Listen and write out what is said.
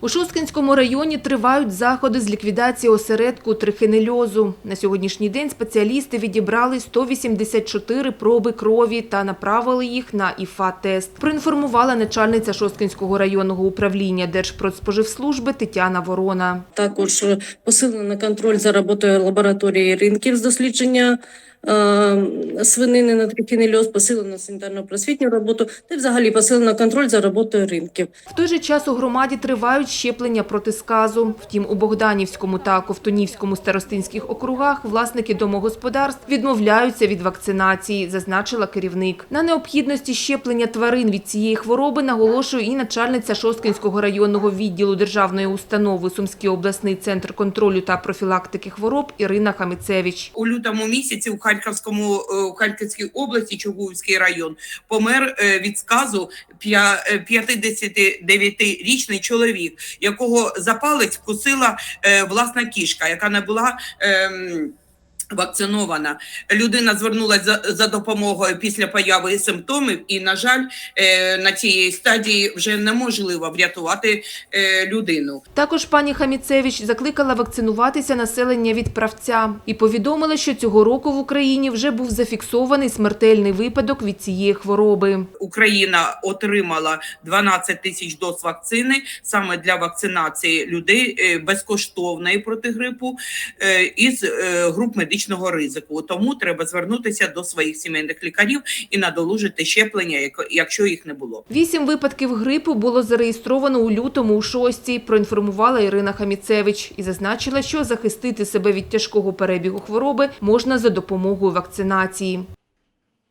У Шосткинському районі тривають заходи з ліквідації осередку трихинельозу. На сьогоднішній день спеціалісти відібрали 184 проби крові та направили їх на ІФА-тест. Проінформувала начальниця Шосткинського районного управління Держпродспоживслужби Тетяна Ворона. Також посилено контроль за роботою лабораторії ринків з дослідження свинини на трихінельоз, посилено санітарно-просвітню роботу та взагалі посилено контроль за роботою ринків. В той же час у громаді тривають щеплення проти сказу. Втім, у Богданівському та Ковтунівському старостинських округах власники домогосподарств відмовляються від вакцинації, зазначила керівник. На необхідності щеплення тварин від цієї хвороби наголошує і начальниця Шосткинського районного відділу державної установи Сумський обласний центр контролю та профілактики хвороб Ірина Хаміцевич. у лютому місяці у Харківському е, у Харківській області Чугуївський район помер е, від сказу п'я- е, 59-річний чоловік, якого за палець вкусила власна кішка, яка не була. Вакцинована людина звернулася за, за допомогою після появи симптомів, і на жаль, е, на цій стадії вже неможливо врятувати е, людину. Також пані Хаміцевич закликала вакцинуватися населення від правця і повідомила, що цього року в Україні вже був зафіксований смертельний випадок від цієї хвороби. Україна отримала 12 тисяч доз вакцини саме для вакцинації людей е, безкоштовної проти грипу е, із е, груп медичного ризику. Тому треба звернутися до своїх сімейних лікарів і надолужити щеплення, якщо їх не було. Вісім випадків грипу було зареєстровано у лютому у шостій, проінформувала Ірина Хаміцевич і зазначила, що захистити себе від тяжкого перебігу хвороби можна за допомогою вакцинації.